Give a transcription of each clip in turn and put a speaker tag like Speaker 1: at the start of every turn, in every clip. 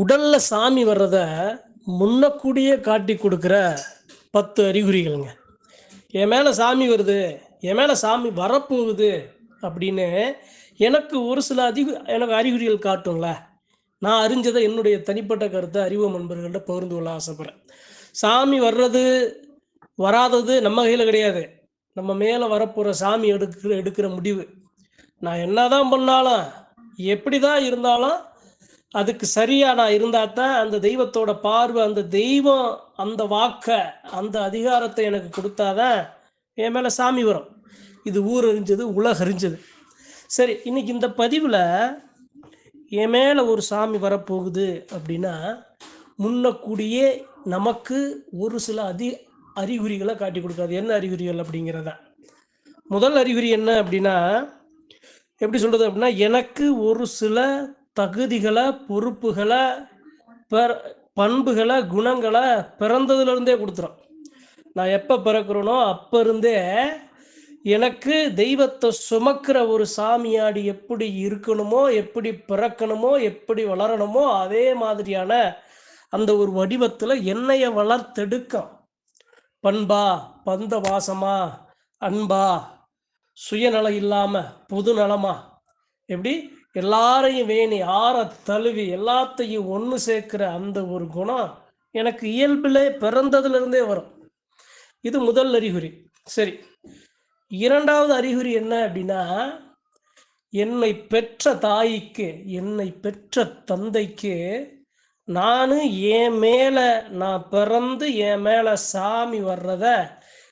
Speaker 1: உடல்ல சாமி வர்றத முன்னக்கூடியே காட்டி கொடுக்குற பத்து அறிகுறிகள்ங்க. என் மேலே சாமி வருது என் மேலே சாமி வரப்போகுது அப்படின்னு எனக்கு ஒரு சில அதிக எனக்கு அறிகுறிகள் காட்டுங்கள நான் அறிஞ்சதை என்னுடைய தனிப்பட்ட கருத்தை அறிவு நண்பர்கள்ட்ட பகிர்ந்து கொள்ள ஆசைப்பட்றேன். சாமி வர்றது வராதது நம்ம கையில் கிடையாது. நம்ம மேலே வரப்போகிற சாமி எடுக்கிற எடுக்கிற முடிவு. நான் என்ன தான் பண்ணாலும் எப்படி தான் இருந்தாலும் அதுக்கு சரியா நான் இருந்தால் தான் அந்த தெய்வத்தோட பார்வை அந்த தெய்வம் அந்த வாக்க அந்த அதிகாரத்தை எனக்கு கொடுத்தாதான் என் மேலே சாமி வரும். இது ஊர் அறிஞ்சது உலக அறிஞ்சது. சரி இன்னைக்கு இந்த பதிவில் என் மேலே ஒரு சாமி வரப்போகுது அப்படின்னா முன்னக்கூடியே நமக்கு ஒரு சில அதி அறிகுறிகளை காட்டி கொடுக்காது. என்ன அறிகுறிகள் அப்படிங்கிறத? முதல் அறிகுறி என்ன அப்படின்னா எப்படி சொல்கிறது அப்படின்னா எனக்கு ஒரு சில தகுதிகளை பொறுப்புகளை பெற பண்புகளை குணங்களை பிறந்ததுலேருந்தே கொடுத்துரும். நான் எப்போ பிறக்கிறேனோ அப்போ இருந்தே எனக்கு தெய்வத்தை சுமக்கிற ஒரு சாமியாடி எப்படி இருக்கணுமோ எப்படி பிறக்கணுமோ எப்படி வளரணுமோ அதே மாதிரியான அந்த ஒரு வடிவத்தில் என்னைய வளர்த்தெடுக்கும். பண்பா பந்த வாசமா அன்பா சுயநலம் இல்லாமல் பொது நலமா எப்படி? எல்லாரையும் வேணி ஆற தழுவி எல்லாத்தையும் ஒன்று சேர்க்கிற அந்த ஒரு குணம் எனக்கு இயல்பிலே பிறந்ததுலேருந்தே வரும். இது முதல் அறிகுறி. சரி. இரண்டாவது அறிகுறி என்ன அப்படின்னா என்னை பெற்ற தாய்க்கு என்னை பெற்ற தந்தைக்கு நான் என் மேலே நான் பிறந்து என் மேலே சாமி வர்றத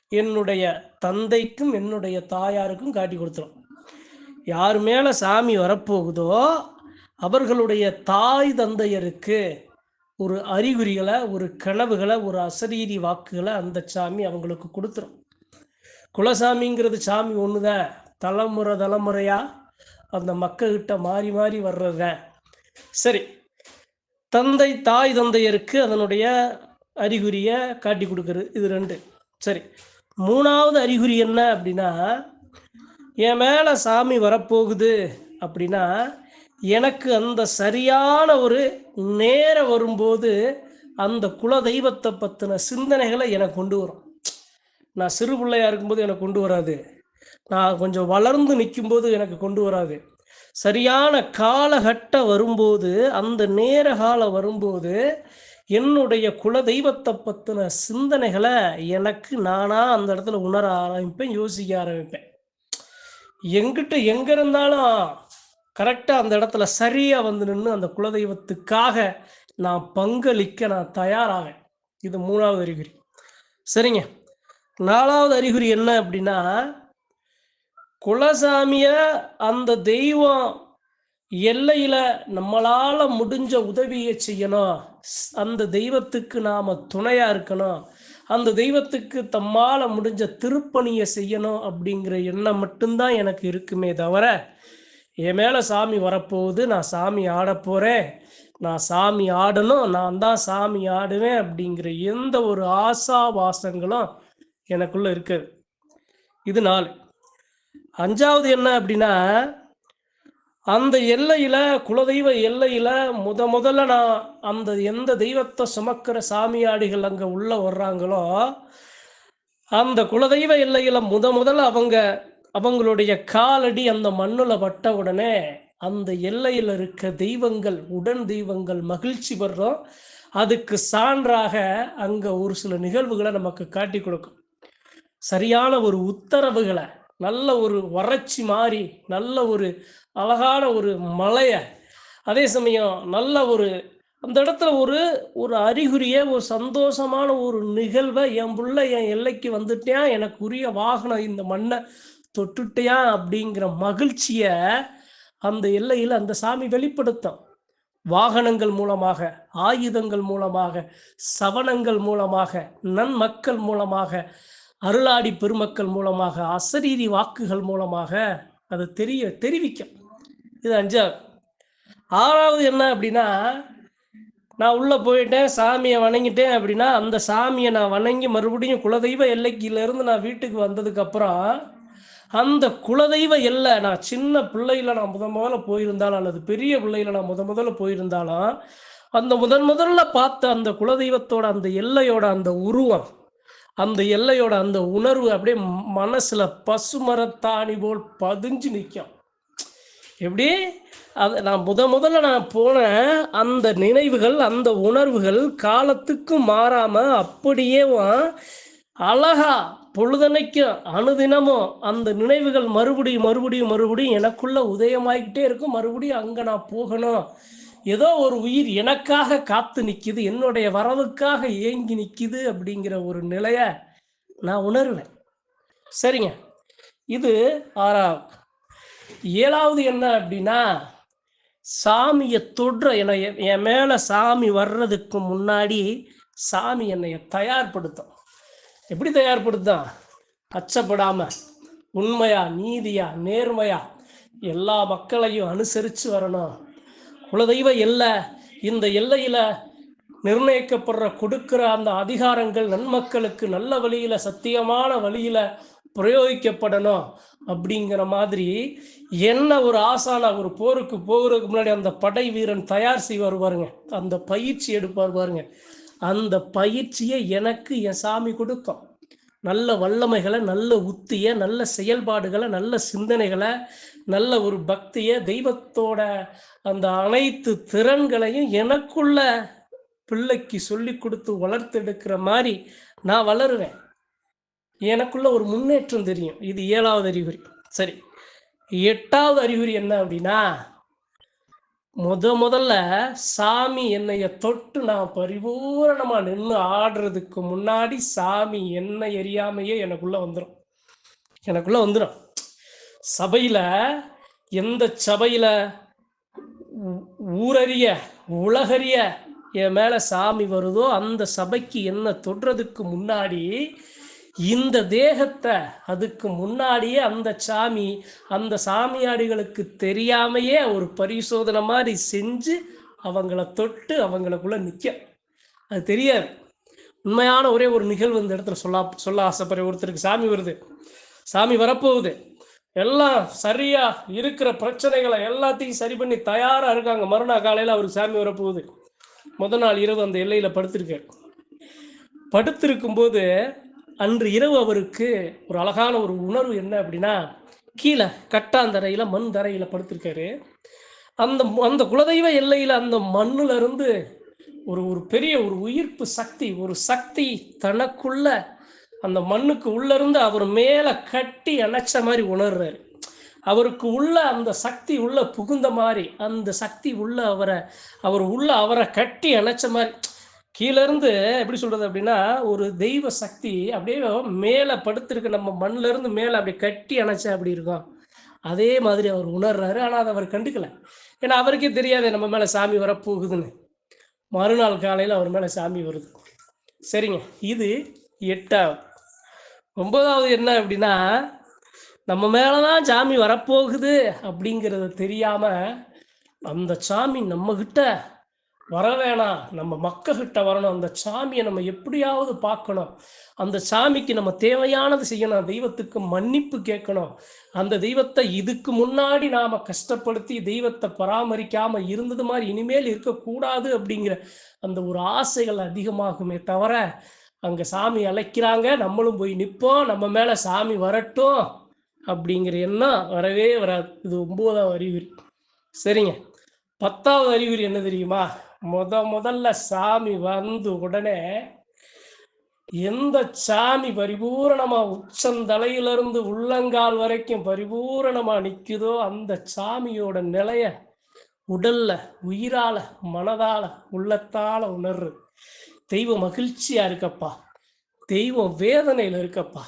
Speaker 1: என்னுடைய தந்தைக்கும் என்னுடைய தாயாருக்கும் காட்டி கொடுத்துரும். யார் மேலே சாமி வரப்போகுதோ அவர்களுடைய தாய் தந்தையருக்கு ஒரு அறிகுறிகளை ஒரு கனவுகளை ஒரு அசரீரி வாக்குகளை அந்த சாமி அவங்களுக்கு கொடுத்துரும். குலசாமிங்கிறது சாமி ஒன்று தான் தலைமுறை தலைமுறையாக அந்த மக்கள்கிட்ட மாறி மாறி வர்றத சரி தந்தை தாய் தந்தையருக்கு அதனுடைய அறிகுறியை காட்டி கொடுக்குறது இது ரெண்டு. சரி மூணாவது அறிகுறி என்ன அப்படின்னா என் மேலே சாமி வரப்போகுது அப்படின்னா எனக்கு அந்த சரியான ஒரு நேரம் வரும்போது அந்த குல தெய்வத்தை பற்றின சிந்தனைகளை எனக்கு கொண்டு வரும். நான் சிறு பிள்ளையாக இருக்கும்போது எனக்கு கொண்டு வராது. நான் கொஞ்சம் வளர்ந்து நிற்கும்போது எனக்கு கொண்டு வராது. சரியான காலகட்டம் வரும்போது அந்த நேர காலம் வரும்போது என்னுடைய குல தெய்வத்தை பற்றின சிந்தனைகளை எனக்கு நானாக அந்த இடத்துல உணர ஆரம்பிப்பேன் யோசிக்க ஆரம்பிப்பேன். எங்கிட்ட எங்க இருந்தாலும் கரெக்டாக அந்த இடத்துல சரியாக வந்து நின்று அந்த குலதெய்வத்துக்காக நான் பங்களிக்க நான் தயாராவேன். இது மூணாவது அறிகுறி. சரிங்க. நாலாவது அறிகுறி என்ன அப்படின்னா குலசாமிய அந்த தெய்வம் எல்லையில் நம்மளால் முடிஞ்ச உதவியை செய்யணும். அந்த தெய்வத்துக்கு நாம் துணையாக இருக்கணும். அந்த தெய்வத்துக்கு தம்மால முடிஞ்ச திருப்பணியை செய்யணும் அப்படிங்கிற எண்ணம் மட்டும்தான் எனக்கு இருக்குமே தவிர என் மேலே சாமி வரப்போகுது நான் சாமி ஆடப்போகிறேன் நான் சாமி ஆடணும் நான் தான் சாமி ஆடுவேன் அப்படிங்கிற எந்த ஒரு ஆசா வாசங்களும் எனக்குள்ளே இருக்குது. இது நாலு. அஞ்சாவது என்ன அப்படின்னா அந்த எல்லையில் குலதெய்வ எல்லையில் முத முதல்ல நான் அந்த எந்த தெய்வத்தை சுமக்கிற சாமியாடிகள் அங்கே உள்ள வர்றாங்களோ அந்த குலதெய்வ எல்லையில் முத முதல்ல அவங்க அவங்களுடைய காலடி அந்த மண்ணில் பட்ட உடனே அந்த எல்லையில் இருக்க தெய்வங்கள் உடன் தெய்வங்கள் மகிழ்ச்சி வர்றோம். அதுக்கு சான்றாக அங்கே ஒரு சில நிகழ்வுகளை நமக்கு காட்டி கொடுக்கும். சரியான ஒரு உத்தரவுகளை நல்ல ஒரு வறட்சி மாறி நல்ல ஒரு அழகான ஒரு மலையை அதே சமயம் நல்ல ஒரு அந்த இடத்துல ஒரு ஒரு அறிகுறிய ஒரு சந்தோஷமான ஒரு நிகழ்வை என் புள்ள என் எல்லைக்கு வந்துட்டேன் எனக்கு உரிய வாகனம் இந்த மண்ணை தொட்டுட்டேன் அப்படிங்கிற மகிழ்ச்சியை அந்த எல்லையில் அந்த சாமி வெளிப்படுத்தும். வாகனங்கள் மூலமாக ஆயுதங்கள் மூலமாக சவணங்கள் மூலமாக நன்மக்கள் மூலமாக அருளாடி பெருமக்கள் மூலமாக அசரீரி வாக்குகள் மூலமாக அது தெரிய தெரிவிக்கும். இது அஞ்சாவது ஆறாவது என்ன அப்படின்னா நான் உள்ளே போயிட்டேன் சாமியை வணங்கிட்டேன் அப்படின்னா அந்த சாமியை நான் வணங்கி மறுபடியும் குலதெய்வ எல்லைக்கிலேருந்து நான் வீட்டுக்கு வந்ததுக்கப்புறம் அந்த குலதெய்வ எல்லை நான் சின்ன பிள்ளையில நான் முத முதல்ல போயிருந்தாலும் அல்லது பெரிய பிள்ளையில நான் முத முதல்ல போயிருந்தாலும் அந்த முதன் முதல்ல பார்த்த அந்த குலதெய்வத்தோட அந்த எல்லையோட அந்த உருவம் அந்த எல்லையோட அந்த உணர்வு அப்படியே மனசுல பசுமரத்தாணி போல் பதிஞ்சு நிற்கும் எப்படி? அது நான் முத முதல்ல நான் போன அந்த நினைவுகள் அந்த உணர்வுகள் காலத்துக்கும் மாறாம அப்படியே அழகா பொழுதனைக்கும் அனுதினமும் அந்த நினைவுகள் மறுபடியும் மறுபடியும் மறுபடியும் எனக்குள்ள உதயமாகிக்கிட்டே இருக்கும். மறுபடியும் அங்கே நான் போகணும். ஏதோ ஒரு உயிர் எனக்காக காத்து நிற்கிது என்னுடைய வரவுக்காக ஏங்கி நிற்கிது அப்படிங்கிற ஒரு நிலையை நான் உணர்வேன். சரிங்க. இது ஆறாவது ஏழாவது என்ன அப்படின்னா சாமியை தொடுற என்னை என் மேலே சாமி வர்றதுக்கு முன்னாடி சாமி என்னை தயார்படுத்தும். எப்படி தயார்படுத்தும்? அச்சப்படாமல் உண்மையா நீதியா நேர்மையா எல்லா மக்களையும் அனுசரித்து வரணும். குலதெய்வ எல்லை இந்த எல்லையில் நிர்ணயிக்கப்படுற கொடுக்கிற அந்த அதிகாரங்கள் நன்மக்களுக்கு நல்ல வழியில் சத்தியமான வழியில் பிரயோகிக்கப்படணும் அப்படிங்கிற மாதிரி என்ன ஒரு ஆசான ஒரு போருக்கு போகிறதுக்கு முன்னாடி அந்த படை வீரன் தயார் செய்வார் பாருங்க. அந்த பயிற்சி எடுப்பார் பாருங்க. அந்த பயிற்சியை எனக்கு என் சாமி கொடுக்கும். நல்ல வல்லமைகளை நல்ல உத்தியை நல்ல செயல்பாடுகளை நல்ல சிந்தனைகளை நல்ல ஒரு பக்தியை தெய்வத்தோட அந்த அனைத்து திறன்களையும் எனக்குள்ள பிள்ளைக்கு சொல்லி கொடுத்து வளர்த்தெடுக்கிற மாதிரி நான் வளருவேன். எனக்குள்ள ஒரு முன்னேற்றம் தெரியும். இது ஏழாவது அறிகுறி. சரி. எட்டாவது அறிகுறி என்ன அப்படின்னா முத முதல்ல சாமி என்னைய தொட்டு நான் பரிபூரணமா நின்று ஆடுறதுக்கு முன்னாடி சாமி என்ன எரியாமையே எனக்குள்ள வந்துடும் எனக்குள்ள வந்துடும் சபையில எந்த சபையில ஊரறிய உலகறிய என் மேல சாமி வருதோ அந்த சபைக்கு என்ன தொடுறதுக்கு முன்னாடி இந்த தேகத்தை அதுக்கு முன்னாடியே அந்த சாமி அந்த சாமியாடிகளுக்கு தெரியாமையே ஒரு பரிசோதனை மாதிரி செஞ்சு அவங்கள தொட்டு அவங்களுக்குள்ள நிற்க அது தெரியாது. உண்மையான ஒரே ஒரு நிகழ்வு இந்த இடத்துல சொல்ல சொல்ல ஆசைப்படுற ஒருத்தருக்கு சாமி வருது. சாமி வரப்போகுது. எல்லாம் சரியா இருக்கிற பிரச்சனைகளை எல்லாத்தையும் சரி பண்ணி தயாரா இருக்காங்க. மறுநாள் காலையில் அவருக்கு சாமி வரப்போகுது. முத நாள் இரவு அந்த எல்லையில படுத்திருக்காரு. படுத்திருக்கும் போது அன்று இரவு அவருக்கு ஒரு அழகான ஒரு உணர்வு என்ன அப்படின்னா கீழே கட்டாந்தரையில் மண் தரையில் படுத்திருக்காரு. அந்த அந்த குலதெய்வ எல்லையில் அந்த மண்ணுல இருந்து ஒரு ஒரு பெரிய ஒரு உயிர்ப்பு சக்தி ஒரு சக்தி தனக்குள்ள அந்த மண்ணுக்கு உள்ளேருந்து அவர் மேலே கட்டி அணைச்ச மாதிரி உணர்றாரு. அவருக்கு உள்ள அந்த சக்தி உள்ள புகுந்த மாதிரி அந்த சக்தி உள்ள அவரை அவர் உள்ள அவரை கட்டி அணைச்ச மாதிரி கீழேருந்து எப்படி சொல்கிறது அப்படின்னா ஒரு தெய்வ சக்தி அப்படியே மேலே படுத்திருக்க நம்ம மண்ணிலேருந்து மேலே அப்படி கட்டி அணைச்சா அப்படி இருக்கும்? அதே மாதிரி அவர் உணர்றாரு. ஆனால் அதை அவர் கண்டுக்கல. ஏன்னா அவருக்கே தெரியாது நம்ம மேலே சாமி வரப்போகுதுன்னு மறுநாள் காலையில் அவர் மேலே சாமி வருது. சரிங்க. இது எட்டாவது. ஒன்பதாவது என்ன அப்படின்னா நம்ம மேலே தான் சாமி வரப்போகுது அப்படிங்கிறத தெரியாமல் அந்த சாமி நம்மக்கிட்ட வர வேணாம் நம்ம மக்கள்கிட்ட வரணும். அந்த சாமியை நம்ம எப்படியாவது பார்க்கணும். அந்த சாமிக்கு நம்ம தேவையானது செய்யணும். தெய்வத்துக்கு மன்னிப்பு கேட்கணும். அந்த தெய்வத்தை இதுக்கு முன்னாடி நாம் கஷ்டப்படுத்தி தெய்வத்தை பராமரிக்காமல் இருந்தது மாதிரி இனிமேல் இருக்கக்கூடாது அப்படிங்கிற அந்த ஒரு ஆசைகள் அதிகமாகுமே தவிர அங்கே சாமி அழைக்கிறாங்க. நம்மளும் போய் நிற்போம் நம்ம மேலே சாமி வரட்டும் அப்படிங்கிற எண்ணம் வரவே வராது. இது ஒன்பதாவது அறிகுறி. சரிங்க. பத்தாவது அறிகுறி என்ன தெரியுமா? முத முதல்ல சாமி வந்து உடனே எந்த சாமி பரிபூரணமா உச்சந்தலையிலிருந்து உள்ளங்கால் வரைக்கும் பரிபூரணமா நிக்குதோ அந்த சாமியோட நிலைய உடல்ல உயிரால மனதால உள்ளத்தால உணர்று தெய்வம் மகிழ்ச்சியா இருக்கப்பா. தெய்வம் வேதனையில இருக்கப்பா.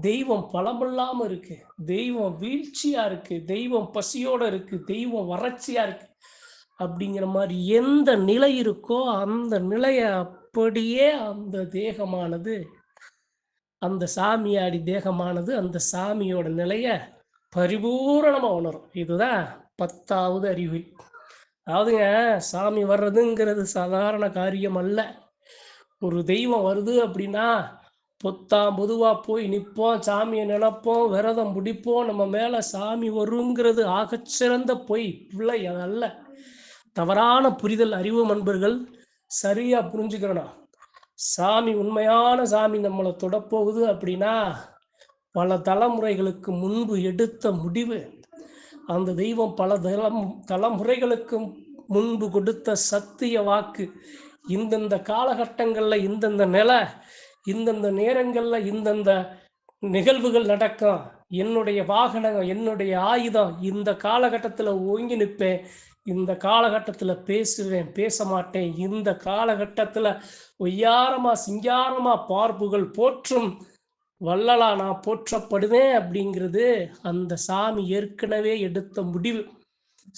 Speaker 1: தெய்வம் பலமில்லாம இருக்கு. தெய்வம் வீழ்ச்சியா இருக்கு. தெய்வம் பசியோட இருக்கு. தெய்வம் வறட்சியா இருக்கு. அப்படிங்கிற மாதிரி எந்த நிலை இருக்கோ அந்த நிலையை அப்படியே அந்த தேகமானது அந்த சாமியாடி தேகமானது அந்த சாமியோட நிலையை பரிபூரணமாக உணரும். இதுதான் பத்தாவது அறிகுறி. அதாவதுங்க சாமி வர்றதுங்கிறது சாதாரண காரியம் அல்ல. ஒரு தெய்வம் வருது அப்படின்னா பொத்தாம் பொதுவாக போய் நிற்போம் சாமியை நினைப்போம் விரதம் பிடிப்போம் நம்ம மேலே சாமி வருங்கிறது ஆகச்சிறந்த பொய் பிள்ளை அதல்ல தவறான புரிதல் அறிவு நண்பர்கள் சரியா புரிஞ்சுக்கிறணும் சாமி உண்மையான சாமி நம்மளை தொடப்போகுது அப்படின்னா பல தலைமுறைகளுக்கு முன்பு எடுத்த முடிவு. அந்த தெய்வம் பல தலம் தலைமுறைகளுக்கு முன்பு கொடுத்த சத்திய வாக்கு. இந்தந்த காலகட்டங்களில் இந்தந்த நிலை இந்தந்த நேரங்களில் இந்தந்த நிகழ்வுகள் நடக்கும். என்னுடைய வாகனம் என்னுடைய ஆயுதம் இந்த காலகட்டத்தில் ஓங்கி நிற்பேன் இந்த காலகட்டத்தில் பேசுவேன் பேச மாட்டேன் இந்த காலகட்டத்தில் ஒய்யாரமாக சிங்காரமாக பார்ப்புகள் போற்றும் வள்ளலா நான் போற்றப்படுவேன் அப்படிங்கிறது அந்த சாமி ஏற்கனவே எடுத்த முடிவு.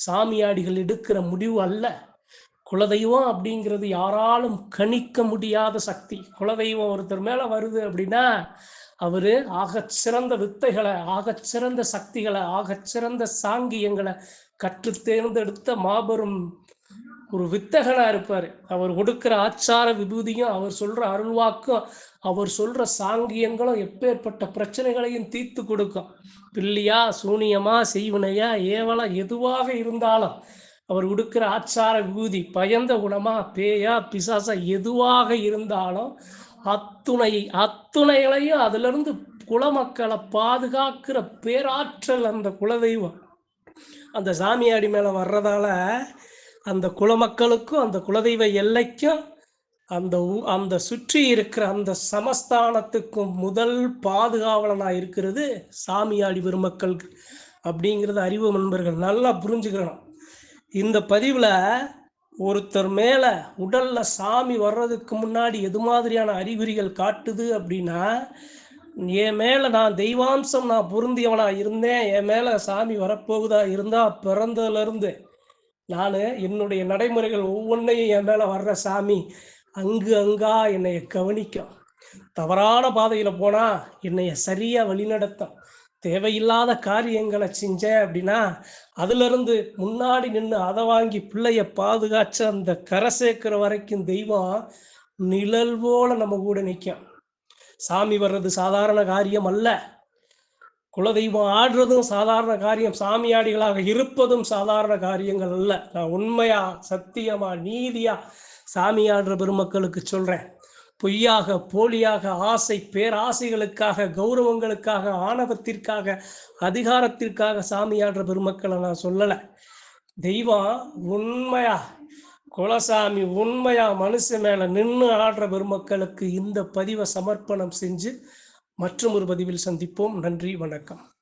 Speaker 1: சாமியாடிகள் எடுக்கிற முடிவு அல்ல. குலதெய்வம் அப்படிங்கிறது யாராலும் கணிக்க முடியாத சக்தி. குலதெய்வம் ஒருத்தர் மேலே வருது அப்படின்னா அவர் ஆகச்சிறந்த வித்தைகளை ஆகச்சிறந்த சக்திகளை ஆகச்சிறந்த சாங்கியங்களை கற்று தேர்ந்தெடுத்த மாபெரும் ஒரு வித்தகனா இருப்பார். அவர் கொடுக்கிற ஆச்சார விபூதியும் அவர் சொல்ற அருள்வாக்கும் அவர் சொல்ற சாங்கியங்களும் எப்பேற்பட்ட பிரச்சனைகளையும் தீர்த்து கொடுக்கும். பில்லியா சூனியமா செய்வினையா ஏவலா எதுவாக இருந்தாலும் அவர் கொடுக்கிற ஆச்சார விபூதி பயந்த குணமா பேயா பிசாசா எதுவாக இருந்தாலும் அத்துணை அத்துணைகளையும் அதிலிருந்து குலமக்களை பாதுகாக்கிற பேராற்றல் அந்த குலதெய்வம். அந்த சாமியாடி மேலே வர்றதால அந்த குலமக்களுக்கும் அந்த குலதெய்வ எல்லைக்கும் அந்த அந்த சுற்றி இருக்கிற அந்த சமஸ்தானத்துக்கும் முதல் பாதுகாவலனாக இருக்கிறது சாமியாடி பெருமக்கள் அப்படிங்கிறது அறிவு நண்பர்கள் நல்லா புரிஞ்சுக்கணும். இந்த பதிவில் ஒருத்தர் மேலே உடலில் சாமி வர்றதுக்கு முன்னாடி எது மாதிரியான அறிகுறிகள் காட்டுது அப்படின்னா என் மேலே நான் தெய்வாம்சம் நான் பொருந்தியவனாக இருந்தேன். என் மேலே சாமி வரப்போகுதா இருந்தால் பிறந்ததுலேருந்து நான் என்னுடைய நடைமுறைகள் ஒவ்வொன்றையும் என் மேலே வர்ற சாமி அங்கு அங்கா என்னைய கவனிக்கும். தவறான பாதையில் போனால் என்னைய சரியாக வழிநடத்தும். தேவையில்லாத காரியங்களை செஞ்சேன் அப்படின்னா அதுலேருந்து முன்னாடி நின்று அதை வாங்கி பிள்ளைய பாதுகாச்ச அந்த கரை சேர்க்கிற வரைக்கும் தெய்வம் நிழல் போல நம்ம கூட நிற்கும் சாமி வர்றது சாதாரண காரியம் அல்ல. குலதெய்வம் ஆடுறதும் சாதாரண காரியம் சாமியாடிகளாக இருப்பதும் சாதாரண காரியங்கள் அல்ல. நான் உண்மையா சத்தியமா நீதியா சாமியாடுற பெருமக்களுக்கு சொல்றேன். பொய்யாக போலியாக ஆசை பேராசைகளுக்காக கௌரவங்களுக்காக ஆணவத்திற்காக அதிகாரத்திற்காக சாமியாடுற பெருமக்களை நான் சொல்லலை. தெய்வம் உண்மையா? குலசாமி உண்மையா? மனுஷன் மேல நின்று ஆடுற பெருமக்களுக்கு இந்த பதிவை சமர்ப்பணம் செஞ்சு மற்றும் ஒரு பதிவில் சந்திப்போம். நன்றி வணக்கம்.